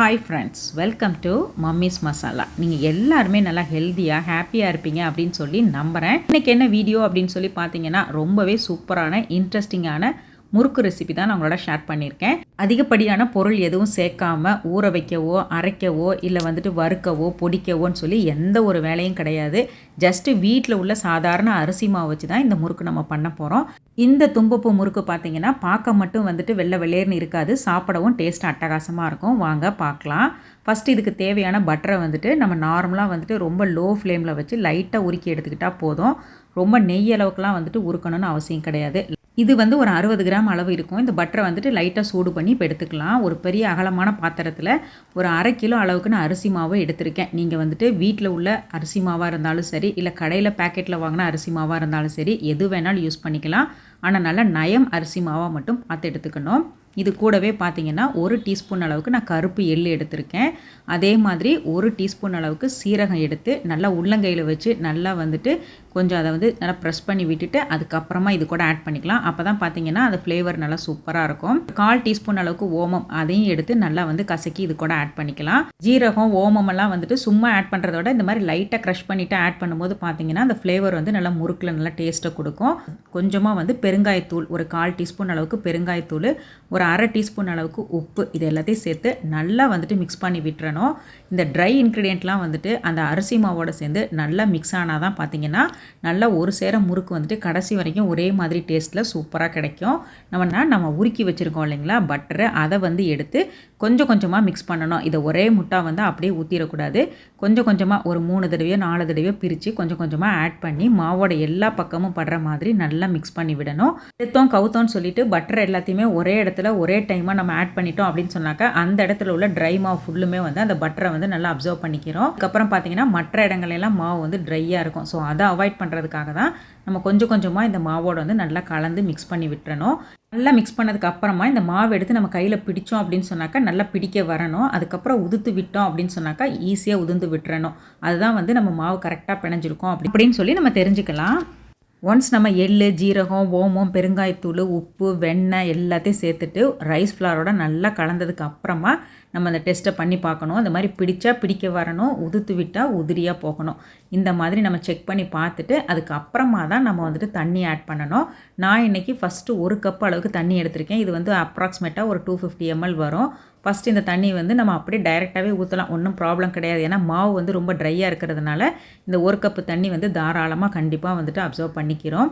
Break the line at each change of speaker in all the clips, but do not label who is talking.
Hi friends welcome to mummy's masala நீங்கள் எல்லாருமே நல்லா ஹெல்த்தியாக ஹாப்பியாக இருப்பீங்க அப்படின்னு சொல்லி நம்புகிறேன் இன்றைக்கி என்ன வீடியோ அப்படின்னு சொல்லி பார்த்தீங்கன்னா ரொம்பவே சூப்பரான இன்ட்ரெஸ்டிங்கான முறுக்கு ரெசிபி தான் நான் உங்களோட ஷேர் பண்ணியிருக்கேன். அதிகப்படியான பொருள் எதுவும் சேர்க்காம ஊற வைக்கவோ அரைக்கவோ இல்லை வந்துட்டு வறுக்கவோ பொடிக்கவோன்னு சொல்லி எந்த ஒரு வேலையும் கிடையாது. ஜஸ்ட்டு வீட்டில் உள்ள சாதாரண அரிசி மாவு வச்சு தான் இந்த முறுக்கு நம்ம பண்ண போகிறோம் இந்த தும்பப்பூ முறுக்கு பார்த்தீங்கன்னா பார்க்க மட்டும் வந்துட்டு வெள்ளை வெள்ளேர்னு இருக்காது. சாப்பிடவும் டேஸ்ட் அட்டகாசமாக இருக்கும். வாங்க பார்க்கலாம். ஃபஸ்ட்டு இதுக்கு தேவையான பட்டரை வந்துட்டு நம்ம நார்மலாக வந்துட்டு ரொம்ப லோ ஃப்ளேமில் வச்சு லைட்டாக உருக்கி எடுத்துக்கிட்டால் போதும். ரொம்ப நெய் அளவுக்குலாம் வந்துட்டு உருக்கணும்னு அவசியம் கிடையாது. இது வந்து ஒரு அறுபது கிராம் அளவு இருக்கும். இந்த பட்டரை வந்துட்டு லைட்டாக சூடு பண்ணி இப்போ எடுத்துக்கலாம். ஒரு பெரிய அகலமான பாத்திரத்தில் ஒரு அரை கிலோ அளவுக்கு நான் அரிசி மாவு எடுத்திருக்கேன். நீங்கள் வந்துட்டு வீட்டில் உள்ள அரிசி மாவாக இருந்தாலும் சரி இல்லை கடையில் பேக்கெட்டில் வாங்கின அரிசி மாவாக இருந்தாலும் சரி எது வேணாலும் யூஸ் பண்ணிக்கலாம். ஆனால் நல்லா நயம் அரிசி மாவாக மட்டும் பார்த்து எடுத்துக்கணும். இது கூடவே பார்த்திங்கன்னா ஒரு டீஸ்பூன் அளவுக்கு நான் கருப்பு எள் எடுத்திருக்கேன். அதே மாதிரி ஒரு டீஸ்பூன் அளவுக்கு சீரகம் எடுத்து நல்லா உள்ளங்கையில் வச்சு நல்லா வந்துட்டு கொஞ்சம் அதை வந்து நல்லா ப்ரெஸ் பண்ணி விட்டுட்டு அதுக்கப்புறமா இது கூட ஆட் பண்ணிக்கலாம். அப்போ தான் பார்த்தீங்கன்னா அது ஃப்ளேவர் நல்லா சூப்பராக இருக்கும். கால் டீஸ்பூன் அளவுக்கு ஓமம் அதையும் எடுத்து நல்லா வந்து கசக்கி இது கூட ஆட் பண்ணிக்கலாம். ஜீரகம் ஓமம் எல்லாம் வந்துட்டு சும்மா ஆட் பண்ணுறத விட இந்த மாதிரி லைட்டாக க்ரஷ் பண்ணிவிட்டு ஆட் பண்ணும்போது பார்த்தீங்கன்னா அந்த ஃப்ளேவர் வந்து நல்லா முறுக்கில் நல்லா டேஸ்ட்டை கொடுக்கும். கொஞ்சமாக வந்து பெருங்காயத்தூள் ஒரு கால் டீஸ்பூன் அளவுக்கு பெருங்காயத்தூள் ஒரு அரை டீஸ்பூன் அளவுக்கு உப்பு இது எல்லாத்தையும் சேர்த்து நல்லா வந்துட்டு மிக்ஸ் பண்ணி விட்டுறணும். இந்த ட்ரை இன்க்ரீடியண்ட்லாம் வந்துட்டு அந்த அரிசி மாவோட சேர்ந்து நல்லா மிக்ஸ் ஆனால் தான் பார்த்தீங்கன்னா நல்லா ஒரு சேர முறுக்கு வந்துட்டு கடைசி வரைக்கும் ஒரே மாதிரி டேஸ்ட்டில் சூப்பராக கிடைக்கும். நம்ம நம்ம உருக்கி வச்சுருக்கோம் இல்லைங்களா பட்டரை அதை வந்து எடுத்து கொஞ்சம் கொஞ்சமாக மிக்ஸ் பண்ணணும். இதை ஒரே முட்டா வந்து அப்படியே ஊற்றிடக்கூடாது கொஞ்சம் கொஞ்சமாக ஒரு மூணு தடவையோ நாலு தடவையோ பிரித்து கொஞ்சம் கொஞ்சமாக ஆட் பண்ணி மாவோட எல்லா பக்கமும் படுற மாதிரி நல்லா மிக்ஸ் பண்ணி விடணும். எடுத்தோம் கவுத்தோன்னு சொல்லிட்டு பட்டர் எல்லாத்தையுமே ஒரே இடத்துல ஒரே டைமாக நம்ம ஆட் பண்ணிட்டோம் அப்படின்னு சொன்னாக்கா அந்த இடத்துல உள்ள ட்ரை மாவு ஃபுல்லுமே வந்து அந்த பட்டரை வந்து நல்லா அப்சர்வ் பண்ணிக்கிறோம். அதுக்கப்புறம் பார்த்தீங்கன்னா மற்ற இடங்களெல்லாம் மாவு வந்து ட்ரையாக இருக்கும். ஸோ அதை அவாய்ட் பண்ணுறதுக்காக தான் நம்ம கொஞ்சம் கொஞ்சமாக இந்த மாவோட வந்து நல்லா கலந்து மிக்ஸ் பண்ணி விட்டுறணும். நல்லா மிக்ஸ் பண்ணதுக்கு அப்புறமா இந்த மாவு எடுத்து நம்ம கையில் பிடிச்சோம் அப்படின்னு சொன்னாக்கா நல்லா பிடிக்க வரணும். அதுக்கப்புறம் உதுத்து விட்டோம் அப்படின்னு சொன்னாக்கா ஈஸியாக உதிர்ந்து விட்டுறணும். அதுதான் வந்து நம்ம மாவு கரெக்டாக பிணைஞ்சிருக்கோம் அப்படி அப்படின்னு சொல்லி நம்ம தெரிஞ்சுக்கலாம். ஒன்ஸ் நம்ம எள் ஜீரகம் ஓமம் பெருங்காயத்தூள் உப்பு வெண்ணெய் எல்லாத்தையும் சேர்த்துட்டு ரைஸ் ஃப்ளாரோட நல்லா கலந்ததுக்கு அப்புறமா நம்ம அந்த டெஸ்ட்டை பண்ணி பார்க்கணும். அந்த மாதிரி பிடிச்சா பிடிக்க வரணும் உதுத்து விட்டால் உதிரியாக போகணும். இந்த மாதிரி நம்ம செக் பண்ணி பார்த்துட்டு அதுக்கப்புறமா தான் நம்ம வந்துட்டு தண்ணி ஆட் பண்ணணும். நான் இன்றைக்கி ஃபஸ்ட்டு ஒரு கப் அளவுக்கு தண்ணி எடுத்திருக்கேன். இது வந்து அப்ராக்சிமேட்டாக ஒரு டூ ஃபிஃப்டி எம்எல் வரும். ஃபஸ்ட் இந்த தண்ணி வந்து நம்ம அப்படியே டைரெக்டாகவே ஊற்றலாம் ஒன்றும் ப்ராப்ளம் கிடையாது. ஏன்னா மாவு வந்து ரொம்ப ட்ரையாக இருக்கிறதுனால இந்த ஒரு கப்பு தண்ணி வந்து தாராளமாக கண்டிப்பாக வந்துட்டு அப்சர்வ் பண்ணிக்கிறோம்.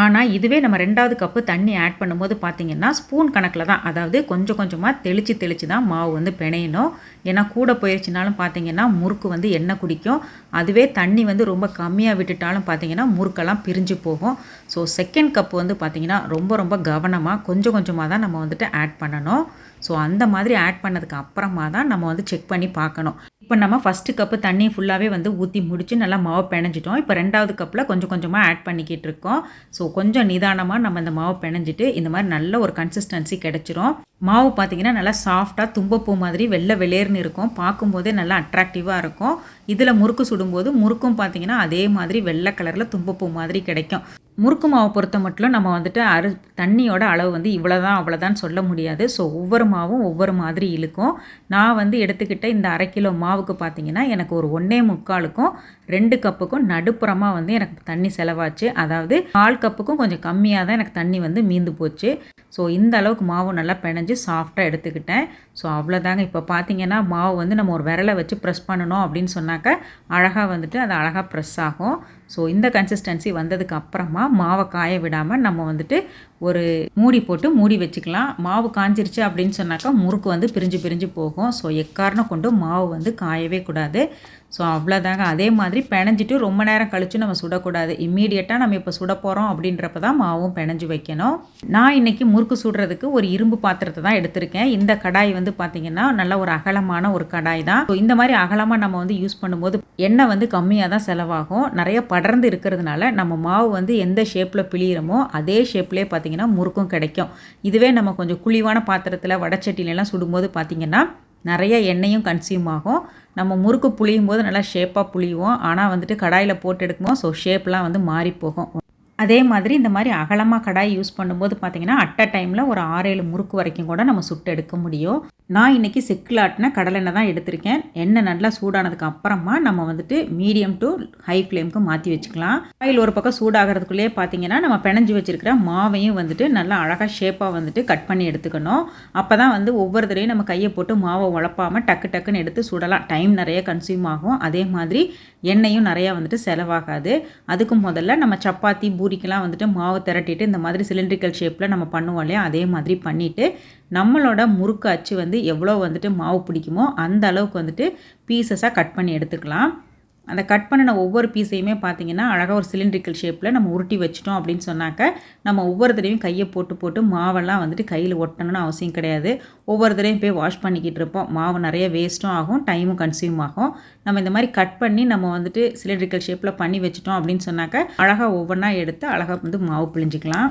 ஆனால் இதுவே நம்ம ரெண்டாவது கப்பு தண்ணி ஆட் பண்ணும்போது பார்த்திங்கன்னா ஸ்பூன் கணக்கில் தான் அதாவது கொஞ்சம் கொஞ்சமாக தெளித்து தெளித்து தான் மாவு வந்து பிணையணும். ஏன்னா கூட போயிடுச்சுனாலும் பார்த்திங்கன்னா முறுக்கு வந்து எண்ணெய் குடிக்கும். அதுவே தண்ணி வந்து ரொம்ப கம்மியாக விட்டுட்டாலும் பார்த்திங்கன்னா முறுக்கெல்லாம் பிரிஞ்சு போகும். ஸோ செகண்ட் கப்பு வந்து பார்த்திங்கன்னா ரொம்ப ரொம்ப கவனமாக கொஞ்சம் கொஞ்சமாக தான் நம்ம வந்துட்டு ஆட் பண்ணணும். ஸோ அந்த மாதிரி ஆட் பண்ணதுக்கு அப்புறமா தான் நம்ம வந்து செக் பண்ணி பார்க்கணும். இப்போ நம்ம ஃபஸ்ட்டு கப்பு தண்ணி ஃபுல்லாகவே வந்து ஊற்றி முடித்து நல்லா மாவு பிணைஞ்சிட்டோம். இப்போ ரெண்டாவது கப்பில் கொஞ்சம் கொஞ்சமாக ஆட் பண்ணிக்கிட்டு இருக்கோம். ஸோ கொஞ்சம் நிதானமாக நம்ம இந்த மாவு பிணைஞ்சிட்டு இந்த மாதிரி நல்ல ஒரு கன்சிஸ்டன்சி கிடச்சிரும். மாவு பார்த்தீங்கன்னா நல்லா சாஃப்டாக தும்பப்பூ மாதிரி வெள்ளை வெளியேர்னு இருக்கும். பார்க்கும்போதே நல்லா அட்ராக்டிவாக இருக்கும். இதில் முறுக்கு சுடும்போது முறுக்கும் பார்த்தீங்கன்னா அதே மாதிரி வெள்ளை கலரில் தும்பப்பூ மாதிரி கிடைக்கும். முறுக்கு மாவை பொறுத்த மட்டும் நம்ம வந்துட்டு அரு தண்ணியோட அளவு வந்து இவ்வளோதான் அவ்வளோதான் சொல்ல முடியாது. ஸோ ஒவ்வொரு மாவும் ஒவ்வொரு மாதிரி இழுக்கும். நான் வந்து எடுத்துக்கிட்ட இந்த அரை கிலோ மாவுக்கு பார்த்தீங்கன்னா எனக்கு ஒரு ஒன்றே முக்காலுக்கும் ரெண்டு கப்புக்கும் நடுப்புறமாக வந்து எனக்கு தண்ணி செலவாச்சு. அதாவது கால் கப்புக்கும் கொஞ்சம் கம்மியாக தான் எனக்கு தண்ணி வந்து மீந்து போச்சு. ஸோ இந்த அளவுக்கு மாவு நல்லா பிணைஞ்சு சாஃப்டாக எடுத்துக்கிட்டேன். ஸோ அவ்வளோதாங்க இப்போ பார்த்தீங்கன்னா மாவு வந்து நம்ம ஒரு விரலை வச்சு ப்ரெஸ் பண்ணணும் அப்படின்னு சொன்னாக்க அழகாக வந்துட்டு அது அழகாக ப்ரெஸ் ஆகும். ஸோ இந்த கன்சிஸ்டன்சி வந்ததுக்கு அப்புறமா மாவை காய விடாமல் நம்ம வந்துட்டு ஒரு மூடி போட்டு மூடி வச்சுக்கலாம். மாவு காஞ்சிருச்சு அப்படின்னு சொன்னாக்கா முறுக்கு வந்து பிரிஞ்சு பிரிஞ்சு போகும். ஸோ எக்காரணம் கொண்டு மாவு வந்து காயவே கூடாது. ஸோ அவ்வளோதாங்க அதே மாதிரி பிணைஞ்சிட்டு ரொம்ப நேரம் கழித்து நம்ம சுடக்கூடாது. இம்மீடியட்டாக நம்ம இப்போ சுட போகிறோம் அப்படின்றப்ப தான் மாவும் பிணைஞ்சு வைக்கணும். நான் இன்றைக்கி முறுக்கு சுடுறதுக்கு ஒரு இரும்பு பாத்திரத்தை தான் எடுத்திருக்கேன். இந்த கடாய் வந்து பார்த்திங்கன்னா நல்ல ஒரு அகலமான ஒரு கடாய் தான். ஸோ இந்த மாதிரி அகலமாக நம்ம வந்து யூஸ் பண்ணும்போது எண்ணெய் வந்து கம்மியாக தான் செலவாகும். நிறைய படர்ந்து இருக்கிறதுனால நம்ம மாவு வந்து எந்த ஷேப்பில் பிழியிறமோ அதே ஷேப்லேயே பார்த்திங்கன்னா முறுக்கும் கிடைக்கும். இதுவே நம்ம கொஞ்சம் குழிவான பாத்திரத்தில் வடச்சட்டிலெலாம் சுடும்போது பார்த்திங்கன்னா நிறைய எண்ணெயும் கன்சியூம் ஆகும். நம்ம முறுக்கு புளியும் போது நல்லா ஷேப்பாக புளியுவோம் ஆனால் வந்துட்டு கடாயில் போட்டு எடுக்கும்போது ஸோ ஷேப்லாம் வந்து மாறி போகும். அதே மாதிரி இந்த மாதிரி அகலமாக கடாய் யூஸ் பண்ணும்போது பார்த்திங்கன்னா அட் அ டைமில் ஒரு ஆறேழு முறுக்கு வரைக்கும் கூட நம்ம சுட்டு எடுக்க முடியும். நான் இன்றைக்கி செக்குலாட்டின கடலெண்ணெய் தான் எடுத்திருக்கேன். எண்ணெய் நல்லா சூடானதுக்கு அப்புறமா நம்ம வந்துட்டு மீடியம் டு ஹை ஃப்ளேமுக்கு மாற்றி வச்சுக்கலாம். ஆயில் ஒரு பக்கம் சூடாகிறதுக்குள்ளேயே பார்த்தீங்கன்னா நம்ம பிணைஞ்சு வச்சுருக்கிற மாவையும் வந்துட்டு நல்லா அழகாக ஷேப்பாக வந்துட்டு கட் பண்ணி எடுத்துக்கணும். அப்போ தான் வந்து ஒவ்வொரு தடையும் நம்ம கையை போட்டு மாவை உழப்பாமல் டக்கு டக்குன்னு எடுத்து சுடலாம். டைம் நிறைய கன்சியூம் ஆகும். அதே மாதிரி எண்ணெயும் நிறையா வந்துட்டு செலவாகாது. அதுக்கு முதல்ல நம்ம சப்பாத்தி பூரிக்கெலாம் வந்துட்டு மாவு திரட்டிட்டு இந்த மாதிரி சிலிண்ட்ரிக்கல் ஷேப்பில் நம்ம பண்ணுவோம் இல்லையா? அதே மாதிரி பண்ணிவிட்டு நம்மளோட முறுக்கு அச்சு வந்து எவ்வளோ வந்துட்டு மாவு பிடிக்குமோ அந்த அளவுக்கு வந்துட்டு பீசஸாக கட் பண்ணி எடுத்துக்கலாம். அந்த கட் பண்ணின ஒவ்வொரு பீஸையுமே பார்த்தீங்கன்னா அழகாக ஒரு சிலிண்ட்ரிக்கல் ஷேப்பில் நம்ம உருட்டி வச்சிட்டோம் அப்படின்னு சொன்னாக்க நம்ம ஒவ்வொரு தடவையும் கையை போட்டு போட்டு மாவெல்லாம் வந்துட்டு கையில் ஒட்டணும்னு அவசியம் கிடையாது. ஒவ்வொரு தடவையும் போய் வாஷ் பண்ணிக்கிட்டு இருப்போம். மாவு நிறைய வேஸ்ட்டும் ஆகும் டைமும் கன்சியூம் ஆகும். நம்ம இந்த மாதிரி கட் பண்ணி நம்ம வந்துட்டு சிலிண்ட்ரிக்கல் ஷேப்பில் பண்ணி வச்சிட்டோம் அப்படின்னு சொன்னாக்க அழகாக ஒவ்வொன்றா எடுத்து அழகாக வந்து மாவு பிழிஞ்சிக்கலாம்.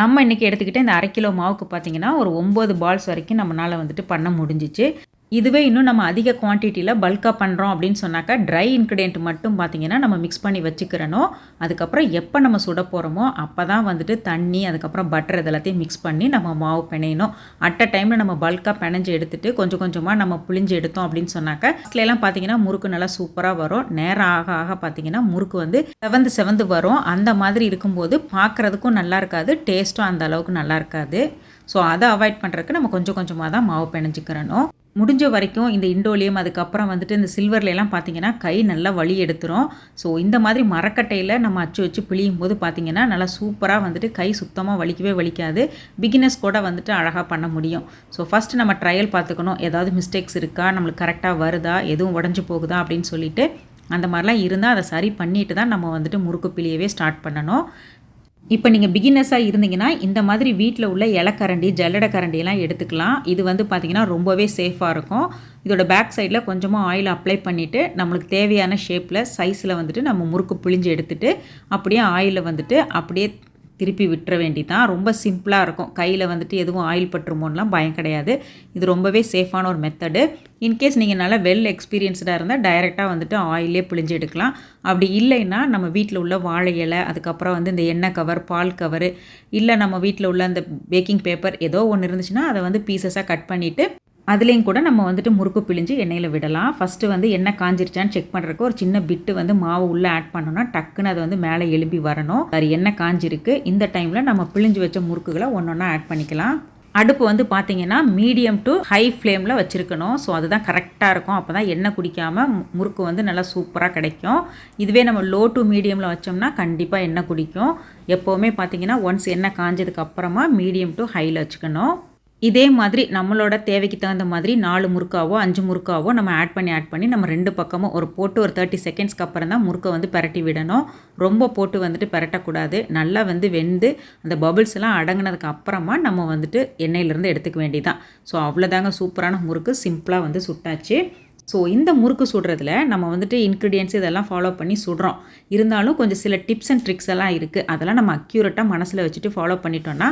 நம்ம இன்றைக்கி எடுத்துக்கிட்ட இந்த அரை கிலோ மாவுக்கு பார்த்தீங்கன்னா ஒரு ஒம்பது பால்ஸ் வரைக்கும் நம்மளால் வந்துட்டு பண்ண முடிஞ்சிச்சு. இதுவே இன்னும் நம்ம அதிக குவான்டிட்டியில் பல்காக பண்ணுறோம் அப்படின்னு சொன்னாக்கா ட்ரை இன்க்ரீடியன்ட் மட்டும் பார்த்திங்கன்னா நம்ம மிக்ஸ் பண்ணி வச்சுக்கிறணும் அதுக்கப்புறம் எப்போ நம்ம சுட போகிறோமோ அப்போ தான் வந்துட்டு தண்ணி அதுக்கப்புறம் பட்டர் இதெல்லாத்தையும் மிக்ஸ் பண்ணி நம்ம மாவு பிணையணும். அட் அ டைமில் நம்ம பல்காக பிணைஞ்சு எடுத்துகிட்டு கொஞ்சம் கொஞ்சமாக நம்ம புளிஞ்சு எடுத்தோம் அப்படின்னு சொன்னாக்கா எல்லாம் பார்த்தீங்கன்னா முறுக்கு நல்லா சூப்பராக வரும். நேரம் ஆக ஆக பார்த்தீங்கன்னா முறுக்கு வந்து செவந்து செவந்து வரும். அந்த மாதிரி இருக்கும்போது பார்க்குறதுக்கும் நல்லா இருக்காது டேஸ்ட்டும் அந்த அளவுக்கு நல்லா இருக்காது. ஸோ அதை அவாய்ட் பண்ணுறதுக்கு நம்ம கொஞ்சம் கொஞ்சமாக தான் மாவு பிணைஞ்சிக்கிறணும் முடிஞ்ச வரைக்கும் இந்த இண்டோலியம் அதுக்கப்புறம் வந்துட்டு இந்த சில்வர்லலாம் பார்த்தீங்கன்னா கை நல்லா வழி எடுத்துரும். ஸோ இந்த மாதிரி மரக்கட்டையில் நம்ம அச்சு வச்சு பிழியும் போது பார்த்தீங்கன்னா நல்லா சூப்பராக வந்துட்டு கை சுத்தமாக வலிக்கவே வலிக்காது. பிகினர்ஸ் கூட வந்துட்டு அழகாக பண்ண முடியும். ஸோ ஃபஸ்ட்டு நம்ம ட்ரையல் பார்த்துக்கணும் ஏதாவது மிஸ்டேக்ஸ் இருக்கா? நம்மளுக்கு கரெக்டாக வருதா? எதுவும் உடஞ்சி போகுதா? அப்படின்னு சொல்லிட்டு அந்த மாதிரிலாம் இருந்தால் அதை சரி பண்ணிட்டு தான் நம்ம வந்துட்டு முறுக்கு பிழியவே ஸ்டார்ட் பண்ணணும். இப்போ நீங்கள் பிகினர்ஸாக இருந்தீங்கன்னா இந்த மாதிரி வீட்டில் உள்ள இலக்கரண்டி ஜல்லடை கரண்டியெல்லாம் எடுத்துக்கலாம். இது வந்து பார்த்திங்கன்னா ரொம்பவே சேஃபாக இருக்கும். இதோட பேக் சைடில் கொஞ்சமாக ஆயில் அப்ளை பண்ணிவிட்டு நம்மளுக்கு தேவையான ஷேப்பில் சைஸில் வந்துட்டு நம்ம முறுக்கு பிழிஞ்சு எடுத்துகிட்டு அப்படியே ஆயிலில் வந்துட்டு அப்படியே திருப்பி விட்டுற வேண்டி தான் ரொம்ப சிம்பிளாக இருக்கும். கையில் வந்துட்டு எதுவும் ஆயில் பட்டுருமோன்னெலாம் பயம் கிடையாது. இது ரொம்பவே சேஃபான ஒரு மெத்தடு இன்கேஸ் நீங்கள் நல்லா வெல் எக்ஸ்பீரியன்ஸ்டாக இருந்தால் டைரெக்டாக வந்துட்டு ஆயிலே பிழிஞ்சு எடுக்கலாம். அப்படி இல்லைன்னா நம்ம வீட்டில் உள்ள வாழை இலை அதுக்கப்புறம் வந்து இந்த எண்ணெய் கவர் பால் கவர் இல்லை நம்ம வீட்டில் உள்ள அந்த பேக்கிங் பேப்பர் ஏதோ ஒன்று இருந்துச்சுன்னா அதை வந்து பீசஸாக கட் பண்ணிவிட்டு அதுலேயும் கூட நம்ம வந்துட்டு முறுக்கு பிழிஞ்சு எண்ணெயில் விடலாம். ஃபஸ்ட்டு வந்து எண்ணெய் காஞ்சிருச்சான்னு செக் பண்ணுறதுக்கு ஒரு சின்ன பிட்டு வந்து மாவு உள்ளே ஆட் பண்ணோன்னா டக்குன்னு அது வந்து மேலே எழுப்பி வரணும். அது எண்ணெய் காஞ்சிருக்கு. இந்த டைமில் நம்ம பிழிஞ்சு வச்ச முறுக்குகளை ஒன்று ஒன்றா ஆட் பண்ணிக்கலாம். அடுப்பு வந்து பார்த்தீங்கன்னா மீடியம் டு ஹை ஃப்ளேமில் வச்சுருக்கணும். ஸோ அதுதான் கரெக்டாக இருக்கும். அப்போ தான் எண்ணெய் குடிக்காமல் முறுக்கு வந்து நல்லா சூப்பராக கிடைக்கும். இதுவே நம்ம லோ டு மீடியமில் வச்சோம்னா கண்டிப்பாக எண்ணெய் குடிக்கும். எப்போவுமே பார்த்தீங்கன்னா ஒன்ஸ் எண்ணெய் காஞ்சதுக்கு அப்புறமா மீடியம் டு ஹையில் வச்சுக்கணும். இதே மாதிரி நம்மளோட தேவைக்கு தகுந்த மாதிரி நாலு முறுக்காவோ அஞ்சு முறுக்காவோ நம்ம ஆட் பண்ணி ஆட் பண்ணி நம்ம ரெண்டு பக்கமும் ஒரு போட்டு ஒரு தேர்ட்டி செகண்ட்ஸ்க்கு அப்புறம் தான் முறுக்கை வந்து பரட்டி விடணும். ரொம்ப போட்டு வந்துட்டு பரட்டக்கூடாது. நல்லா வந்து வெந்து அந்த பபிள்ஸ் எல்லாம் அடங்கினதுக்கு அப்புறமா நம்ம வந்துட்டு எண்ணெயிலேருந்து எடுத்துக்க வேண்டியதான் ஸோ அவ்வளோதாங்க சூப்பரான முறுக்கு. சிம்பிளாக வந்து சுட்டாச்சு. ஸோ இந்த முறுக்கு சுடுறதுல நம்ம வந்துட்டு இன்க்ரீடியன்ஸ் இதெல்லாம் ஃபாலோ பண்ணி சுடுறோம். இருந்தாலும் கொஞ்சம் சில டிப்ஸ் அண்ட் ட்ரிக்ஸ் எல்லாம் இருக்குது அதெல்லாம் நம்ம அக்யூரேட்டாக மனசில் வச்சுட்டு ஃபாலோ பண்ணிட்டோன்னா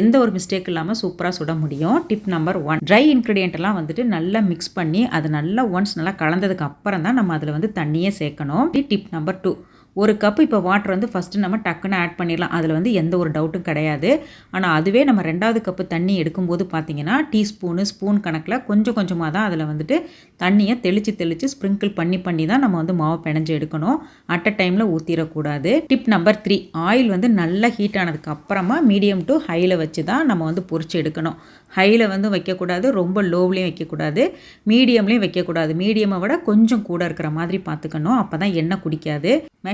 எந்த ஒரு மிஸ்டேக் இல்லாமல் சூப்பராக சுட முடியும். டிப் நம்பர் ஒன் ட்ரை இன்க்ரீடியண்ட்லாம் வந்துட்டு நல்லா மிக்ஸ் பண்ணி அது நல்லா ஒன்ஸ் நல்லா கலந்ததுக்கு அப்புறம் தான் நம்ம அதில் வந்து தண்ணியே சேர்க்கணும். டிப் நம்பர் டூ ஒரு கப் இப்போ வாட்டர் வந்து ஃபஸ்ட்டு நம்ம டக்குன்னு ஆட் பண்ணிடலாம். அதில் வந்து எந்த ஒரு டவுட்டும் கிடையாது. ஆனால் அதுவே நம்ம ரெண்டாவது கப்பு தண்ணி எடுக்கும்போது பார்த்தீங்கன்னா டீஸ்பூனு ஸ்பூன் கணக்கில் கொஞ்சம் கொஞ்சமாக தான் அதில் வந்துட்டு தண்ணியை தெளித்து தெளித்து ஸ்ப்ரிங்கிள் பண்ணி பண்ணி தான் நம்ம வந்து மாவு பிணைஞ்சு எடுக்கணும். அட் அ டைமில் ஊற்றிடக்கூடாது டிப் நம்பர் த்ரீ ஆயில் வந்து நல்லா ஹீட் ஆனதுக்கு அப்புறமா மீடியம் டு ஹையில் வச்சு தான் நம்ம வந்து பொறிச்சு எடுக்கணும். ஹையில் வந்து வைக்கக்கூடாது ரொம்ப லோவ்லேயும் வைக்கக்கூடாது மீடியம்லேயும் வைக்கக்கூடாது. மீடியமை விட கொஞ்சம் கூட இருக்கிற மாதிரி பார்த்துக்கணும் அப்போ தான் எண்ணெய் குடிக்காது.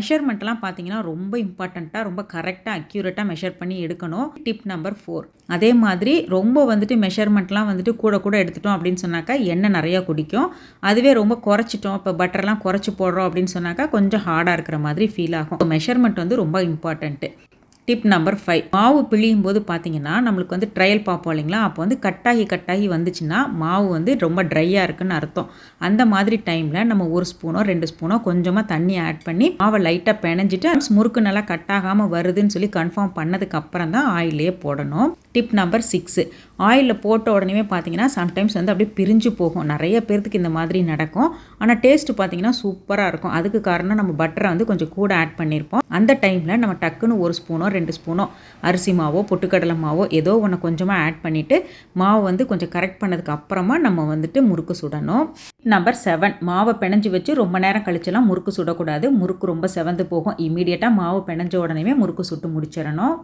மெஷர்மெண்ட்லாம் பார்த்தீங்கன்னா ரொம்ப இம்பார்ட்டண்ட்டாக ரொம்ப கரெக்டாக அக்யூரேட்டாக மெஷர் பண்ணி எடுக்கணும். டிப் நம்பர் ஃபோர் அதே மாதிரி ரொம்ப வந்துட்டு மெஷர்மெண்ட்லாம் வந்துட்டு கூட கூட எடுத்துட்டோம் அப்படின்னு சொன்னாக்கா எண்ணெய் நிறையா குடிக்கும். அதுவே ரொம்ப குறைச்சிட்டோம். இப்போ பட்டர்லாம் குறைச்சி போடுறோம் அப்படின்னு சொன்னாக்கா கொஞ்சம் ஹார்டாக இருக்கிற மாதிரி ஃபீல் ஆகும். மெஷர்மெண்ட் வந்து ரொம்ப இம்பார்ட்டண்ட்டு டிப் நம்பர் ஃபைவ் மாவு பிழியும் போது பார்த்தீங்கன்னா நம்மளுக்கு வந்து ட்ரையல் பார்ப்போம் இல்லைங்களா? அப்போ வந்து கட்டாகி கட்டாகி வந்துச்சுன்னா மாவு வந்து ரொம்ப ட்ரையாக இருக்குன்னு அர்த்தம். அந்த மாதிரி டைமில் நம்ம ஒரு ஸ்பூனோ ரெண்டு ஸ்பூனோ கொஞ்சமாக தண்ணி ஆட் பண்ணி மாவை லைட்டாக பிணைஞ்சிட்டு முறுக்கு நல்லா கட்டாகாமல் வருதுன்னு சொல்லி கன்ஃபார்ம் பண்ணதுக்கு அப்புறம் தான் ஆயிலே போடணும். டிப் நம்பர் சிக்ஸு ஆயிலில் போட்ட உடனே பார்த்தீங்கன்னா சம்டைம்ஸ் வந்து அப்படியே பிரிஞ்சு போகும். நிறைய பேர்த்துக்கு இந்த மாதிரி நடக்கும். ஆனால் டேஸ்ட்டு பார்த்தீங்கன்னா சூப்பராக இருக்கும். அதுக்கு காரணம் நம்ம பட்டரை வந்து கொஞ்சம் கூட ஆட் பண்ணியிருப்போம் அந்த டைமில் நம்ம டக்குன்னு ஒரு ஸ்பூனோ ரெண்டு ஸ்பூனோ அரிசி மாவோ பொட்டுக்கடலை மாவோ ஏதோ ஒன்று கொஞ்சமாக ஆட் பண்ணிவிட்டு மாவு வந்து கொஞ்சம் கரெக்ட் பண்ணதுக்கு அப்புறமா நம்ம வந்துட்டு முறுக்கு சுடணும். நம்பர் செவன் மாவை பிணைஞ்சு வச்சு ரொம்ப நேரம் கழிச்செல்லாம் முறுக்கு சுடக்கூடாது. முறுக்கு ரொம்ப செவந்து போகும். இமீடியட்டாக மாவு பிணைஞ்ச உடனே முறுக்கு சுட்டு முடிச்சிடணும்.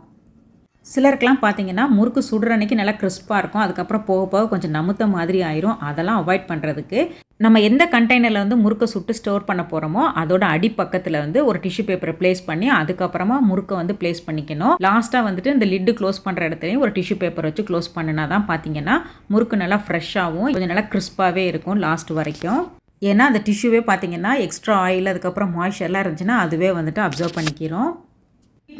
சிலருக்கெலாம் பார்த்தீங்கன்னா முறுக்கு சுடுற அன்னைக்கு நல்லா கிறிஸ்பாக இருக்கும். அதுக்கப்புறம் போக போக கொஞ்சம் நமுத்த மாதிரி ஆயிரும். அதெல்லாம் அவாய்ட் பண்ணுறதுக்கு நம்ம எந்த கண்டெய்னரில் வந்து முறுக்கை சுட்டு ஸ்டோர் பண்ண போகிறோமோ அதோட அடிப்பக்கத்தில் வந்து ஒரு டிஷ்யூ பேப்பரை ப்ளேஸ் பண்ணி அதுக்கப்புறமா முறுக்கை வந்து ப்ளேஸ் பண்ணிக்கணும். லாஸ்ட்டாக வந்துட்டு இந்த லிட்டு க்ளோஸ் பண்ணுற இடத்துலையும் ஒரு டிஷ்யூ பேப்பர் வச்சு க்ளோஸ் பண்ணினா தான் பார்த்தீங்கன்னா முறுக்கு நல்லா ஃப்ரெஷ்ஷாகவும் கொஞ்சம் நல்லா கிறிஸ்பாகவே இருக்கும் லாஸ்ட் வரைக்கும். ஏன்னா அந்த டிஷ்யூவே பார்த்தீங்கன்னா எக்ஸ்ட்ரா ஆயில் அதுக்கப்புறம் மாய்ச்சர்லாம் இருந்துச்சுன்னா அதுவே வந்துட்டு அப்சர்வ் பண்ணிக்கிறோம்.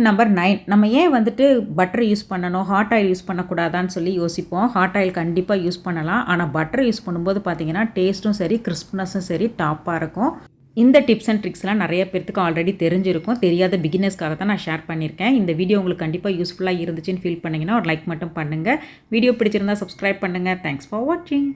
நம்பர் நைன் நம்ம ஏன் வந்துட்டு பட்டர் யூஸ் பண்ணணும்? ஹாட் ஆயில் யூஸ் பண்ணக்கூடாதான்னு சொல்லி யோசிப்போம். ஹாட் ஆயில் கண்டிப்பாக யூஸ் பண்ணலாம். ஆனால் பட்டர் யூஸ் பண்ணும்போது பார்த்தீங்கன்னா டேஸ்ட்டும் சரி கிறிஸ்ப்னஸும் சரி டாப்பாக இருக்கும். இந்த டிப்ஸ் அண்ட் ட்ரிக்ஸ்லாம் நிறைய பேர்த்துக்கு ஆல்ரெடி தெரிஞ்சிருக்கும். தெரியாத பிகினர்ஸ்க்காக தான் நான் ஷேர் பண்ணியிருக்கேன். இந்த வீடியோ உங்களுக்கு கண்டிப்பாக யூஸ்ஃபுல்லாக இருந்துச்சுன்னு ஃபீல் பண்ணிங்கன்னா ஒரு லைக் மட்டும் பண்ணுங்கள் வீடியோ பிடிச்சிருந்தா சப்ஸ்கிரைப் பண்ணுங்கள் தேங்க்ஸ் ஃபார் வாட்சிங்